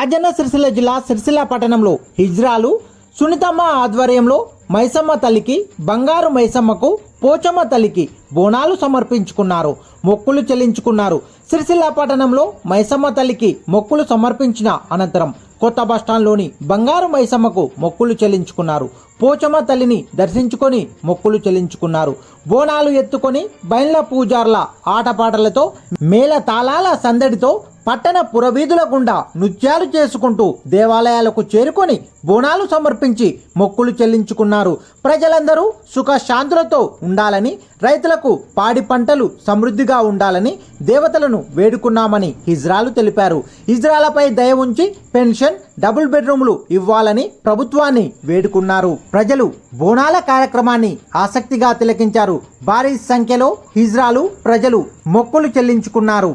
రాజన్న సిరిసిల్ల జిల్లా సిరిసిల్ల పట్టణంలో హిజ్రాలు సునీతమ్మ ఆధ్వర్యంలో మైసమ్మ తల్లికి బంగారు మైసమ్మకు పోచమ్మ తల్లికి బోనాలు సమర్పించుకున్నారు మొక్కులు చెల్లించుకున్నారు. సిరిసిల్ల పట్టణంలో మైసమ్మ తల్లికి మొక్కులు సమర్పించిన అనంతరం కొత్త బస్టాండ్లోని బంగారు మైసమ్మకు మొక్కులు చెల్లించుకున్నారు. పోచమ్మ తల్లిని దర్శించుకొని మొక్కులు చెల్లించుకున్నారు. బోనాలు ఎత్తుకొని బయళ్ళ పూజార్ల ఆటపాటలతో మేళ తాళాల సందడితో పట్టణ పురవీధుల గుండా నృత్యాలు చేసుకుంటూ దేవాలయాలకు చేరుకొని బోనాలు సమర్పించి మొక్కులు చెల్లించుకున్నారు. ప్రజలందరూ సుఖశాంతులతో ఉండాలని రైతులకు పాడి పంటలు సమృద్ధిగా ఉండాలని దేవతలను వేడుకున్నామని హిజ్రాలు తెలిపారు. హిజ్రాలపై దయ ఉంచి పెన్షన్ డబుల్ బెడ్రూములు ఇవ్వాలని ప్రభుత్వాన్ని వేడుకున్నారు. ప్రజలు బోనాల కార్యక్రమాన్ని ఆసక్తిగా తిలకించారు. భారీ సంఖ్యలో హిజ్రాలు ప్రజలు మొక్కులు చెల్లించుకున్నారు.